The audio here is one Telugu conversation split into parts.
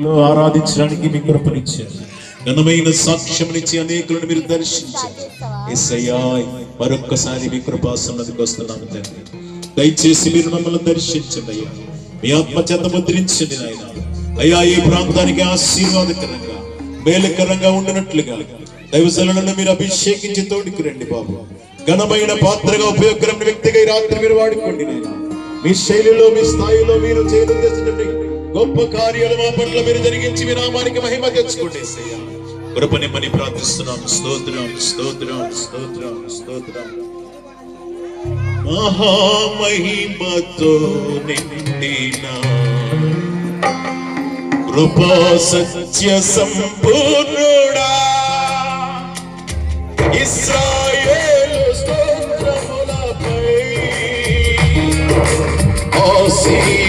ఆరాధించడానికి మీ కృపనిచ్చారు. ఘనమైన సాక్ష్యమునిచ్చి అనేకులను మీరు దర్శించారు. ఎస్ఐయా మరొక్కసారి మీ కృపాసన్నదికి వస్తున్నాము తండ్రి. దయచేసి మీరు మమ్మల్ని దర్శించండి అయ్యా. మీ ఆత్మ చేత ముద్రించండి నాయన. అయ్యా ఈ ప్రాంతానికి ఆశీర్వాదకరంగా మేలకరంగా ఉండినట్లుగా దైవశలను మీరు అభిషేకించి తోడుకు రండి బాబు. ఘనమైన పాత్రగా ఉపయోగకరమైన వ్యక్తిగా ఈ రాత్రి మీరు వాడుకోండి నాయన. మీ శైలిలో మీ స్థాయిలో మీరు చేయడం గొప్ప కార్యాలు మా పట్ల మీరు జరిగించి మీ నామానికి మహిమ తెచ్చుకోండి. కృపని మని ప్రార్థిస్తున్నాం. స్తోత్రం స్తోత్రం స్తోత్రం స్తోత్రం. మహామహిమతో నిండిన కృపా సత్య సంపూర్ణుడా. ఇస్రాయేలు స్తోత్రములపై ఆసీనుడు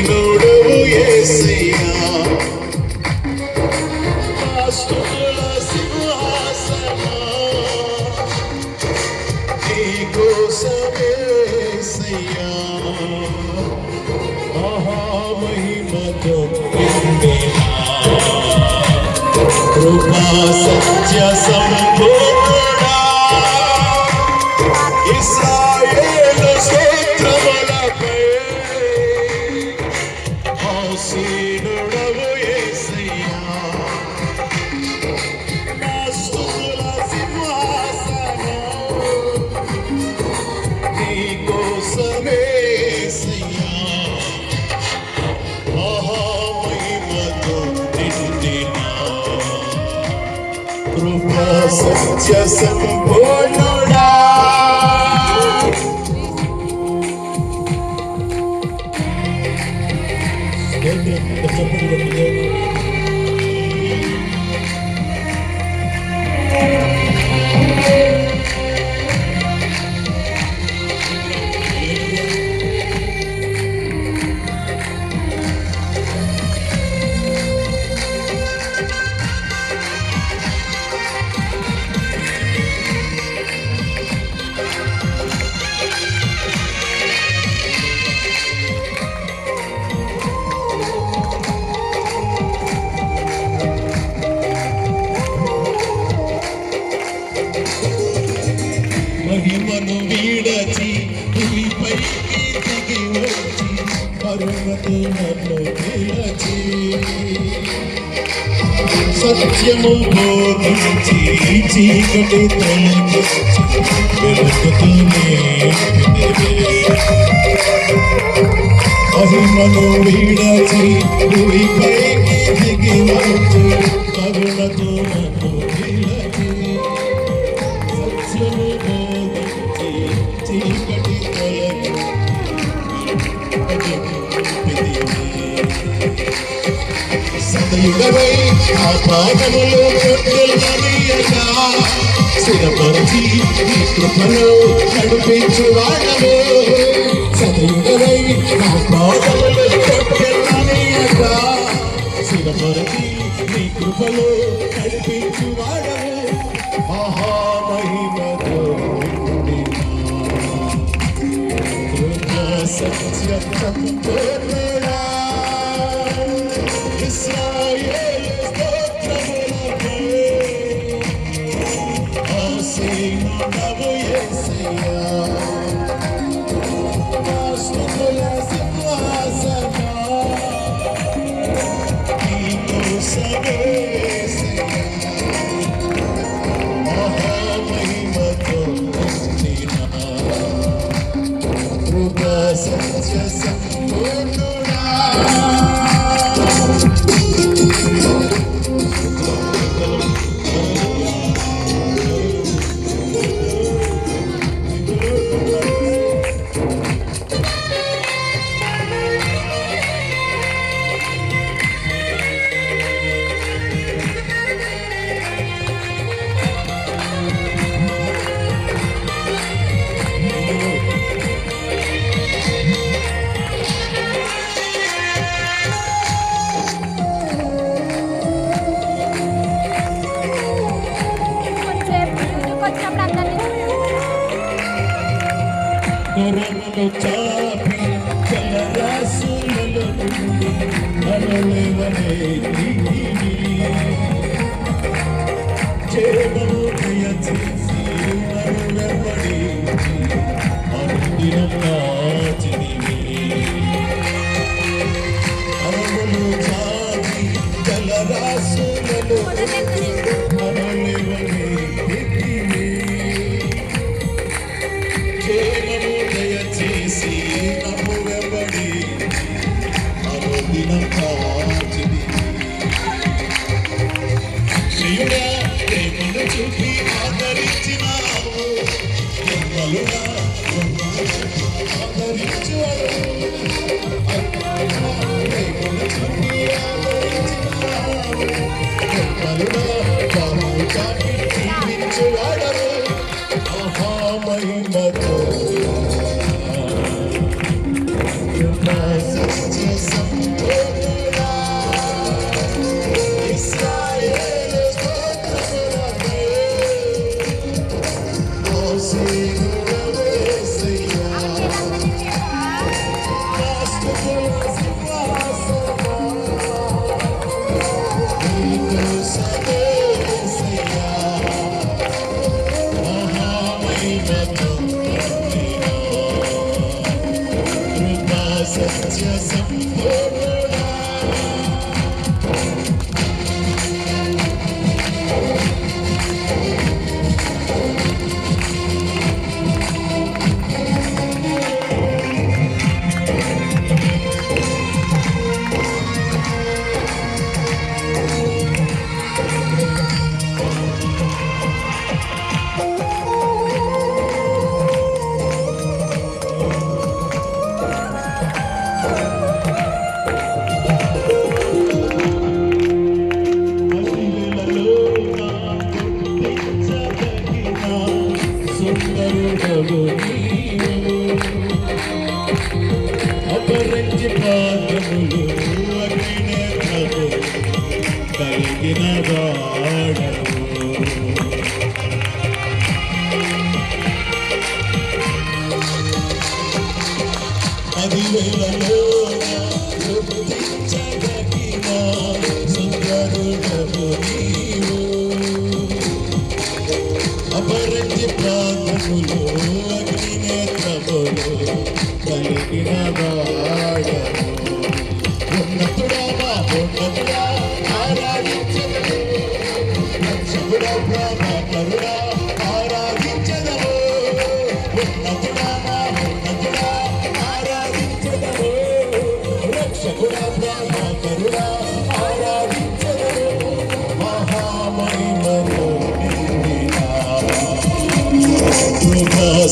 సత్య కృపా సత్య సంపూర్ణుడా మహిమను సత్యము బోధించి చీకటి తొలగించి వెలుగుతూనే మహిమను వీడచి భూమిపైకి దిగి వచ్చి కరుణతో నన్ను నిలచి సత్యము బోధించి చీకటి తొలగించి సదయుడవై ఆ పాదములో కొట్టులనీయగా స్థిరపరిచి నీ కృపలో నడిపించు వాడవు ఆ పాదములో కొట్టులనీయగా స్థిరపరిచి నీ కృపలో మహామహిమతో సత్య సంపూర్ణుడా Amém. చూడవు అపరించి పాదములు అడిగిన తగిన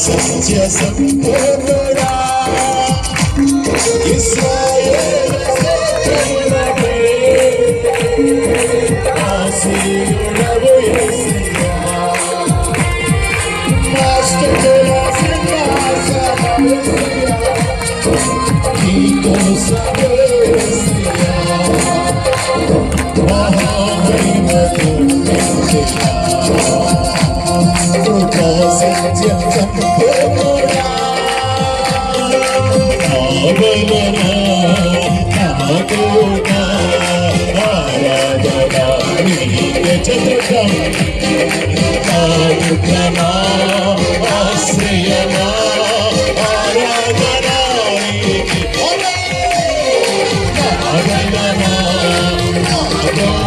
సత్య సంపూర్ణుడా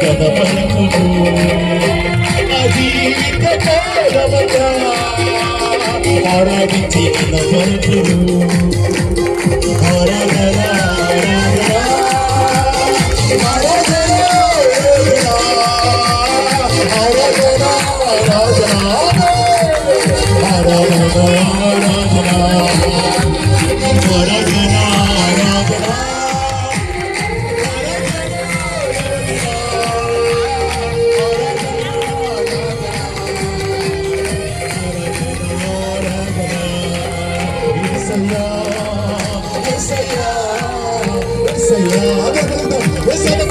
కథ పలుకు అజీవిత పాడవత ఆరాధించి కథ పలుకు ఆరాధన ఆరాధన ఆరాధన ఆరాధన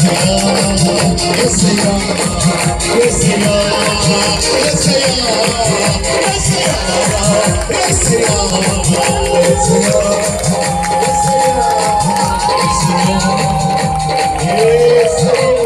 Yes, sir.